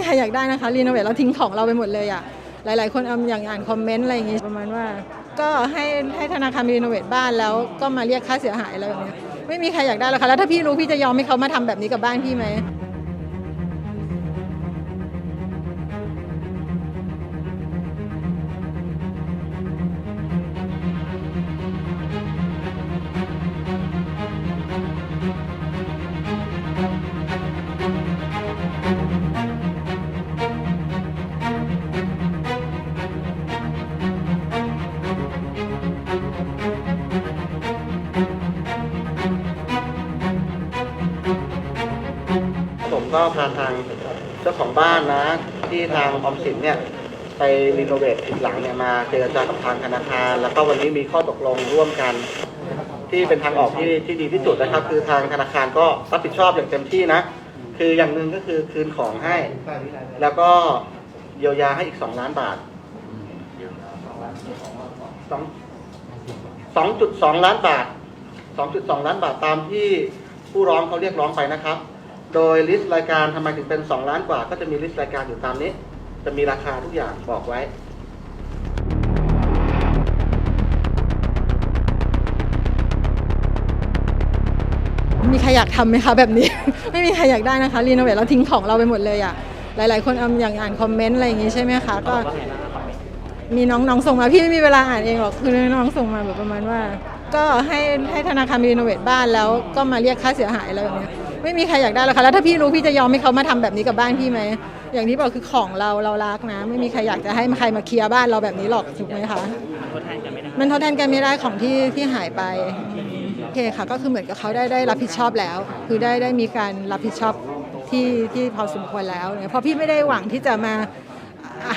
มีใครอยากได้นะคะรีโนเวทเราทิ้งของเราไปหมดเลยอะหลาย ๆ คนเอาอย่างอ่านคอมเมนต์อะไรอย่างงี้ประมาณว่า ก็ให้ให้ธนาคารรีโนเวทบ้านแล้วก็มาเรียกค่าเสียหายอะไรแบบเนี้ยไม่มีใครอยากได้หรอกค่ะแล้วถ้าพี่รู้พี่จะยอมให้เขามาทำแบบนี้กับบ้านพี่ไหม ก็พาทางเจ้าของบ้านนะ ที่ทางออมสินเนี่ยไปรีโนเวทอีกหลังเนี่ยมาเจรจากับทางธนาคาร แล้วก็วันนี้มีข้อตกลงร่วมกัน ที่เป็นทางออกที่ที่ดีที่สุดนะครับ คือทางธนาคารก็รับผิดชอบอย่างเต็มที่นะ คืออย่างหนึ่งก็คือคืนของให้ แล้วก็เยียวยาให้อีกสองล้านบาทสองสองจุดสองล้านบาทสองจุดสองล้านบาทตามที่ผู้ร้องเขาเรียกร้องไปนะครับ โดยลิสต์รายการทำไมถึงเป็น 2 ล้านกว่า ก็จะมีลิสต์รายการอยู่ตามนี้ จะมีราคาทุกอย่างบอกไว้ มีใครอยากทำไหมคะแบบนี้ ไม่มีใครอยากได้นะคะรีโนเวทเราทิ้งของเราไปหมดเลยอะหลาย ๆ คนเอาอย่างอ่านคอมเมนต์อะไรอย่างงี้ใช่ไหมคะก็มีน้องๆส่งมาพี่ไม่มีเวลาอ่านเองหรอกคือน้องๆส่งมาแบบประมาณว่า ก็ให้ให้ธนาคารรีโนเวทบ้านแล้วก็มาเรียกค่าเสียหายอะไรแบบเนี้ย ไม่มีใครอยากได้หรอกค่ะแล้วถ้าพี่รู้พี่จะยอมให้เขามาทำแบบนี้กับบ้านพี่ไหมอย่างที่บอกคือของเราเรารักนะ ไม่มีใครอยากจะให้ใครมาเคลียร์บ้านเราแบบนี้หรอกถูกไหมคะทดแทนกันไม่ได้มันทดแทนกันไม่ได้ของที่ที่หายไปโอเคค่ะก็คือเหมือนกับเขาได้ได้รับผิดชอบแล้ว คือได้ได้มีการรับผิดชอบที่ที่พอสมควรแล้วเนี่ยเพราะพี่ไม่ได้หวังที่จะมา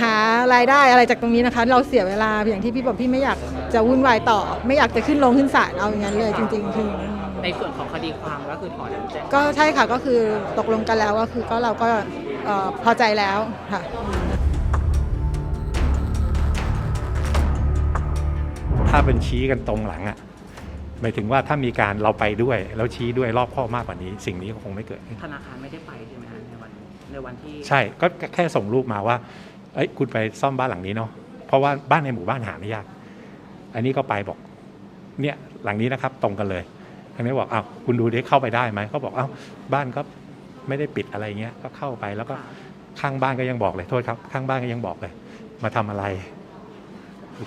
หารายได้อะไรจากตรงนี้นะคะ เราเสียเวลาอย่างที่พี่บอกพี่ไม่อยากจะวุ่นวายต่อ ไม่อยากจะขึ้นลงขึ้นศาลเอาอย่างนั้นเลยจริง ๆ คือ ในส่วนของคดีความก็คือถอนแจ้งก็ใช่ค่ะก็คือตกลงกันแล้วก็คือก็เราก็เอ่อพอใจแล้วค่ะ ถ้าเป็นชี้กันตรงหลังอะหมายถึงว่าถ้ามีการเราไปด้วย แล้วชี้ด้วยรอบข้อบมากกว่านี้ สิ่งนี้ก็คงไม่เกิดขึ้นธนาคารไม่ได้ไปใช่ไหมฮะในวันในวันที่ใช่ก็แค่ส่งรูปมาว่า เอ้ยคุณไปซ่อมบ้านหลังนี้เนาะเพราะว่าบ้านในหมู่บ้านหาไม่ยาก อันนี้ก็ไปบอก เนี่ยหลังนี้นะครับตรงกันเลย อันนี้บอกอ้าวคุณดูได้เข้าไปได้ไหมเขาบอกอ้าวบ้านก็ไม่ได้ปิดอะไรเงี้ยก็เข้าไปแล้วก็ข้างบ้านก็ยังบอกเลยโทษครับ ข้างบ้านก็ยังบอกเลย มาทำอะไร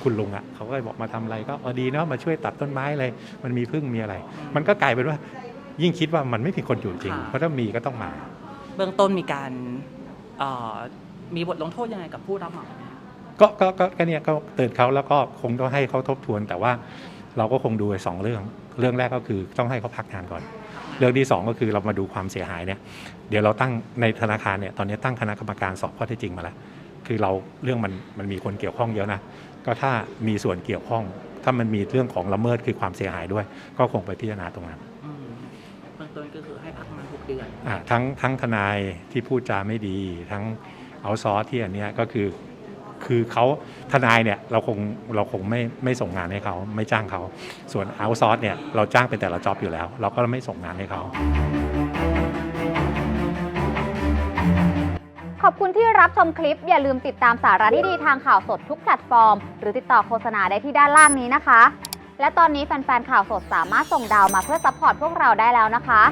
คุณลุงอะ่ะเขาก็บอกมาทำอะไรก็เออดีเนาะมาช่วยตัดต้นไม้เลยมันมีพึ่งมีอะไร มันก็กลายเป็นว่า ยิ่งคิดว่ามันไม่มีคนอยู่จริง เพราะถ้ามีก็ต้องมา เบื้องต้นมีการเอ่อมีบทลงโทษยังไงกับผู้รับเหมาไหมฮะก็ก็ก็ก็เนี่ยก็เตือนเขาแล้วก็คงต้องให้เขาทบทวนแต่ว่า เราก็คงดูไอ้สองเรื่อง เรื่องแรกก็คือต้องให้เขาพักงานก่อน เรื่องที่สองก็คือเรามาดูความเสียหายเนี่ย เดี๋ยวเราตั้งในธนาคารเนี่ยตอนนี้ตั้งคณะกรรมการสอบข้อเท็จจริงมาแล้ว คือเราเรื่องมันมันมีคนเกี่ยวข้องเยอะนะ ก็ถ้ามีส่วนเกี่ยวข้อง ถ้ามันมีเรื่องของละเมิดคือความเสียหายด้วย ก็คงไปพิจารณาตรงนั้นอืมเบื้องต้นก็คือให้พักมาหกเดือนอ่าทั้งทั้งทนายที่พูดจาไม่ดี ทั้งเอาซอสที่อันเนี้ยก็คือ คือเขาทนายเนี่ยเราคงเราคงไม่ไม่ส่งงานให้เขาไม่จ้างเขา ส่วนเอาซอสเนี่ยเราจ้างเป็นแต่ละจ็อบอยู่แล้ว เราก็ไม่ส่งงานให้เขา ขอบคุณที่รับชมคลิป อย่าลืมติดตามสาระดีๆทางข่าวสดทุกแพลตฟอร์ม หรือติดต่อโฆษณาได้ที่ด้านล่างนี้นะคะ และตอนนี้แฟนๆข่าวสดสามารถส่งดาวมาเพื่อซัพพอร์ตพวกเราได้แล้วนะคะ